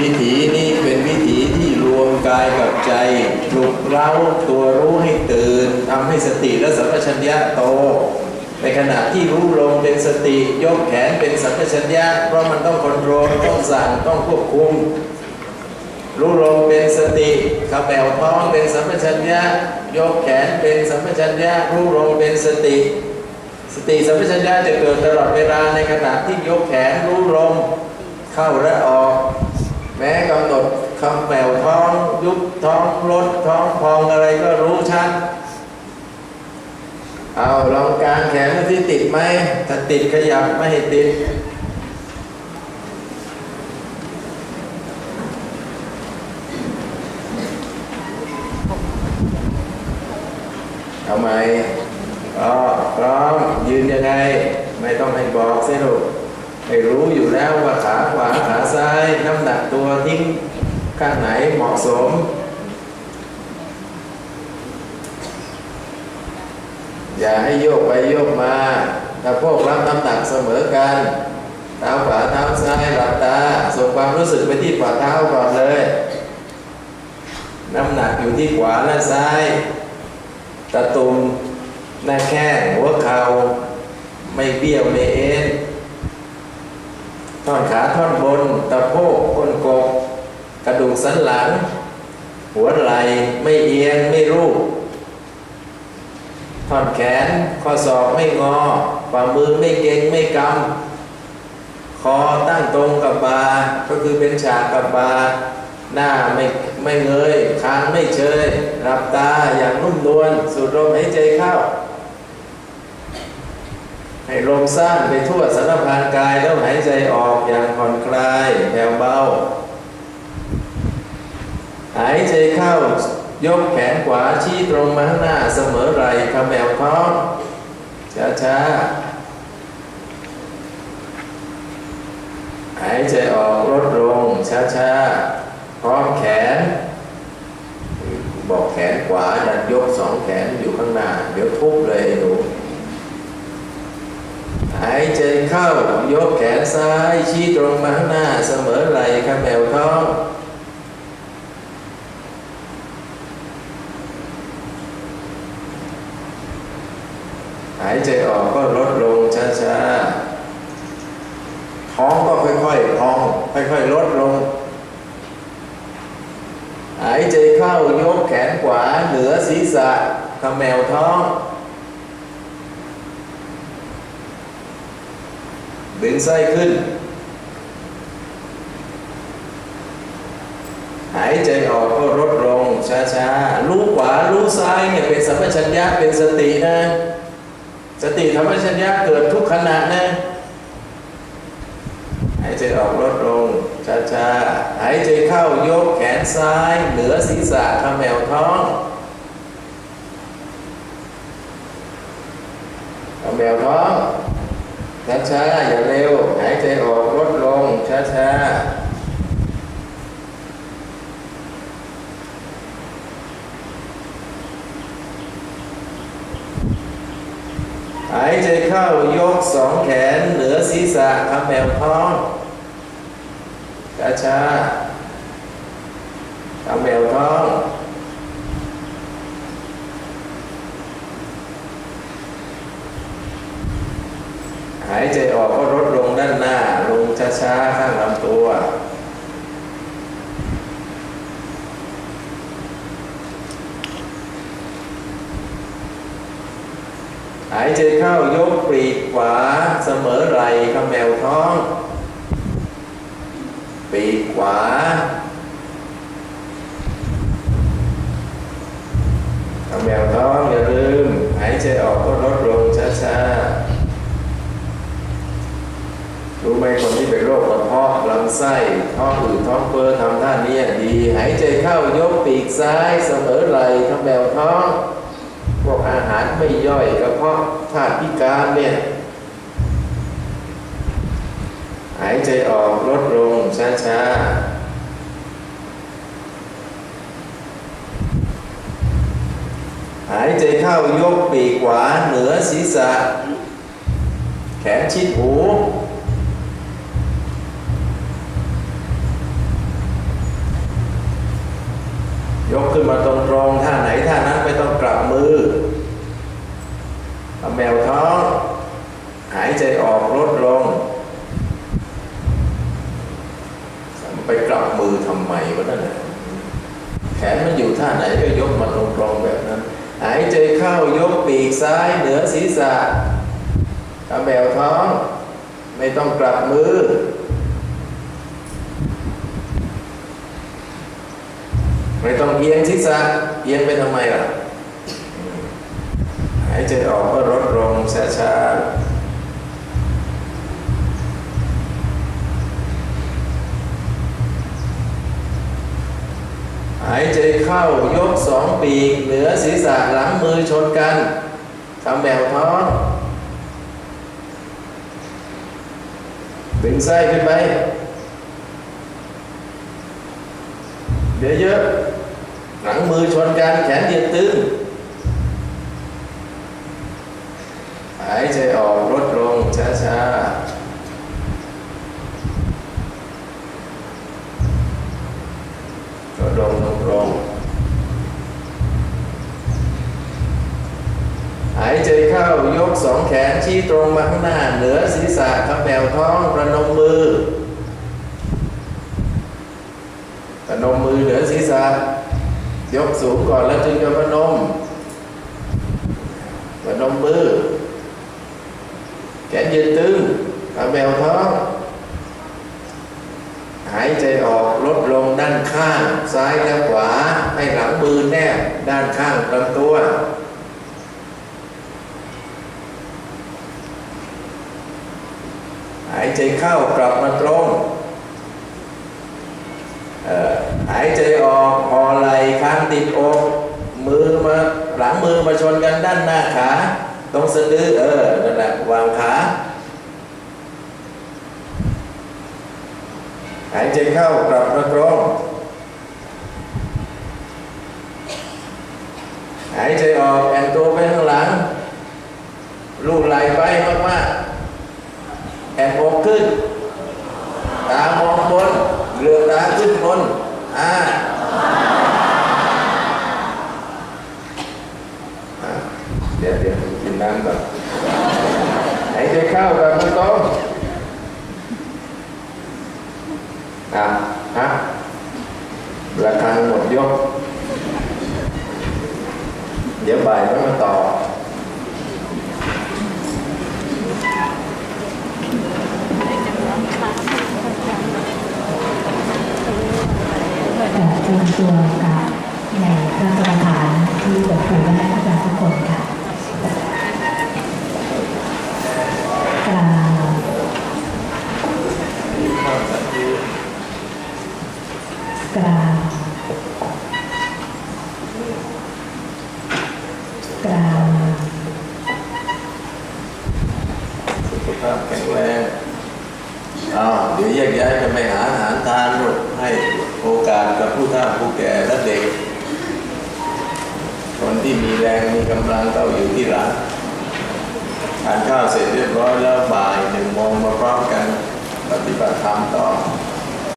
วิถีนี้เป็นวิถีที่รวมกายกับใจปลุกเร้าตัวรู้ให้ตื่นทำให้สติและสัมปชัญญะโต ในขณะที่รู้ลมเป็นสติ ยกแขนเป็นสัมปชัญญะเพราะมันต้องคอนโทรลต้องสั่งต้องควบคุมรู้ลมเป็นสติขับแบวท้องเป็นสัมปชัญญะยกแขนเป็นสัมปชัญญะรู้ลมเป็นสติ สติสัมปชัญญะจะเกิดตลอดเวลาในขณะที่ยกแขนรู้ลมเข้าและออก แม้กำหนดคำแปวท้องยุบท้องลดท้องพองอะไรก็รู้ชัด เอาลองกางแขนที่ติดไหมถ้าติดขยับไม่ให้ติดทำไมอ๋อพร้อมยืนยังไง ไม่ต้องให้บอกสิลูก ให้รู้อยู่แล้วว่าขาขวาขาซ้าย น้ำหนักตัวทิ้งข้างไหนเหมาะสม อย่าให้โยกไปโยกมาถ้าพวกรับน้ำหนักเสมอกันเท้าขวาเท้าซ้ายหลับตาส่งความรู้สึกไปที่ฝ่าเท้าก่อนเลย น้ำหนักอยู่ที่ขวาและซ้ายตะตุ่มหน้าแข้งหัวเข่าไม่เบี้ยวไม่เอ็น ท่อนขาท่อนบนตะโพกก้นกบ กระดูกสันหลัง หัวไหล่ไม่เอียงไม่รูปท่อนแขนข้อศอกไม่งอฝ่ามือไม่เก่งไม่กำคอตั้งตรงกับบา ก็คือเป็นฉากกับบา หน้าไม่ไม่เงยคางไม่เชยหลับตาอย่างนุ่มนวลสูดลมหายใจเข้า ให้ลมสั้นไปทั่วสารพางกายแล้วหายใจออกอย่างผ่อนคลายแผ่วเบา หายใจเข้ายกแขนขวาชี้ตรงมาข้างหน้าเสมอไหล่ขมแมวท้องช้าช้าหายใจออกลดลงช้าช้าพร้อมแขน บอกแขนขวาดันยกสองแขนอยู่ข้างหน้า เดี๋ยวทุบเลยไอ้หนู หายใจเข้ายกแขนซ้าย ชี้ตรงมาข้างหน้าเสมอไหล่ขมแมวท้องหายใจออกก็ลดลงช้าๆท้องก็ค่อยๆพองค่อยๆลดลง หายใจเข้ายกแขนขวาเหนือศีรษะขมแมวท้อง ดึงไส้ขึ้น หายใจออกก็ลดลงช้าๆรู้ขวารู้ซ้ายเนี่ยเป็นสัมปชัญญะเป็นสตินะ สติธรรมชัญญะเกิดทุกขณะนะ หายใจออกลดลงช้าๆหายใจเข้ายกแขนซ้าย เหนือศีรษะขมแมวท้องขมแมวท้อง ช้าๆอย่าเร็ว หายใจออกลดลง ช้าๆหายใจเข้ายกสองแขนเหนือศีรษะทำแมวท้องช้าช้าๆทำแมวท้อง หายใจออกก็ลดลงด้านหน้า ลง ช้าๆข้างลำตัว หายใจเข้ายกปีกขวาเสมอไหล่ขมแมวท้อง ปีกขวาขมแมวท้องอย่าลืม หายใจออกก็ลดลงช้าๆ รู้ไหมคนที่เป็นโรคกระเพาะลำไส้ท้องอืดท้องเฟ้อทำท่านี้ดี หายใจเข้ายกปีกซ้ายเสมอไหล่ขมแมวท้องพวกอาหารไม่ย่อยกระเพาะธาตุพิการเนี่ยหายใจออกลดลงช้าๆหายใจเข้ายกปีกขวาเหนือศีรษะ แขนชิดหู ยกขึ้นมาตรงๆท่าไหนท่านั้นไม่ต้องกลับมือเอาแมวท้อง หายใจออกล ดลงไปกลับมือทำไมวะนั่นน่ะแขนมันอยู่ท่าไหนก็ยกมาตรงๆแบบนั้น หายใจเข้ายกปีกซ้ายเหนือศีรษะเอาแมวท้อง ไม่ต้องกลับมือไม่ต้องเอียงศีรษะเอียงไปทำไมล่ะ หายใจออกก็ลดลงช้าๆ หายใจเข้ายกสองปีก เหนือศีรษะหลังมือชนกันทำแบบท้องดึงไส้ขึ้นไปเยวเยอะๆหลังมือชนกันแขนเหยียดตึงหายใจออกลดลงช้าๆ ลดลงลงลงหายใจเข้ายกสองแขนชี้ตรงมาข้างหน้า เหนือศีรษะคำแนวท้องประนมมือประนมมือเหนือศีรษะ ยกสูงก่อนแล้วจึงจะประนมประนมมือ แขนยืนตึงเอาแบวท้อง หายใจออกลดลงด้านข้าง ซ้ายและขวา ให้หลังมือแนบด้านข้างลำตัวหายใจเข้ากลับมาตรงหายใจออกพอไหล่คางติดอกมือมาหลังมือมาชนกันด้านหน้าขาตรงสะดือเออนั่นแหละวางขา หายใจเข้ากลับมาตรงหายใจออกแอนตัวไปข้างหลัง ลูไหลไปมากๆแอนอกขึ้น ตามองบนเรือตาขึ้นบนอ่าอะเดี๋ยวเดี๋ยวกินน้ำก่อนหายใจเข้าแบบมือตรงอะฮะระฆังหมดยก เดี๋ยวบ่ายต้องมาต่อ จะเตรียมตัวกับในพระประธานที่บทครูและอาจารย์ทุกคนค่ะกลาวกล่าวกล่าว สุขภาพแข็งแรงอ้าวเดี๋ยว แยกย้ายกันไปหาอาหารทานลูกให้โอกาสกับผู้ท่าผู้แก่และเด็ก คนที่มีแรงมีกำลังก็อยู่ที่ร้านทานข้าวเสร็จเรียบร้อยแล้วบ่ายหนึ่งโมงมาพร้อมกันปฏิบัติธรรมต่อ